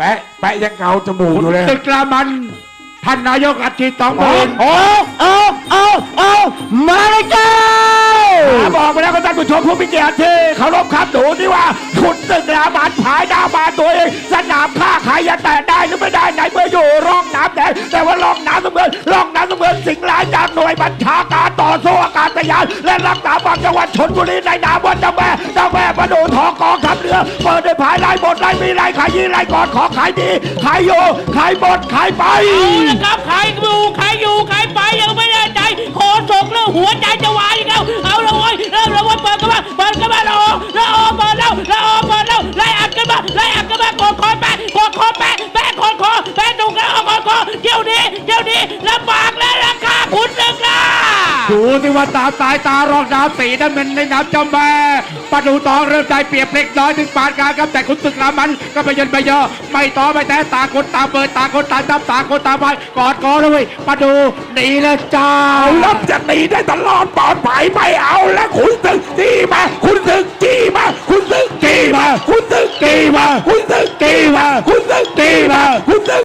แปะแปะยังเกาจมูกอยู่เลยตึกรามัน ท่านนายกอัดฉีดสองหโอ้มื่นโอ้โอ้โอ้โอ้มาเลยเจ้าบอกไปแล้วก็ท่านผู้ชมผู้มีเกียรติที่เคารพครับดูนี่ว่าคุณตึกรามันภายหน้าบ้านตัวเองสนามข้าใครจะแตะได้หรือไม่ได้ไหนเมื่ออยู่ร่องน้ำแดงแต่ว่าร่องน้ำเสมือนร่องน้ำเสมือนสิ่งร้ายจากหน่วยบัญชาการต่อสู้อากาศยานและรักษาฝั่งจังหวัดชนบุรีในนามว่าเจ้าแม่เจ้าแม่ เปิดได้วยภายไล่บทไล่มีไล่ขายยีไล่กอดขอขายดี ขายโยขายบทขายไปเอาละครับใครอยู่ใครอยู่ใครไปยังไม่แน่ใจโคศกแล้วหัวใจจะวายอีกแล้วเอาละเว้ยเริ่มล้วเว้ยเปิดกันมาเปิดกันมาละออละออเปิดแล้วละออเปิดแล้วไล่อัดกันมาไล่อัดกันมากดคอแปะกดคอแปะแปะกดคอแปะดุกแล้วเอากดคอเดี๋ยวนี้เดี๋ยวนี้ลำบาก ดูสิว่าตามสายตารองน้ำสีนั้นเป็นในน้ำจ้าแม่ปะดูตองเริ่มใจเปียบเล็กน้อยถึงปานกลางครับแต่คุณตึกรามันก็ไปยันไปเยอไม่ต่อไม่แต่ตาคนตาเปิดตาคนตางจับตาคนตาไปกอดคอดเลยปะดูหนีแล้วจ้าเอาลับจะหนีได้ตลอดปลอดภัยไม่เอาแล้วคุณตึกจี้มาคุณตึกจี้มาคุณตึกจี้มาคุณตึกจี้มาคุณตึกจี้มาคุณตึกจี้มาคุณตึก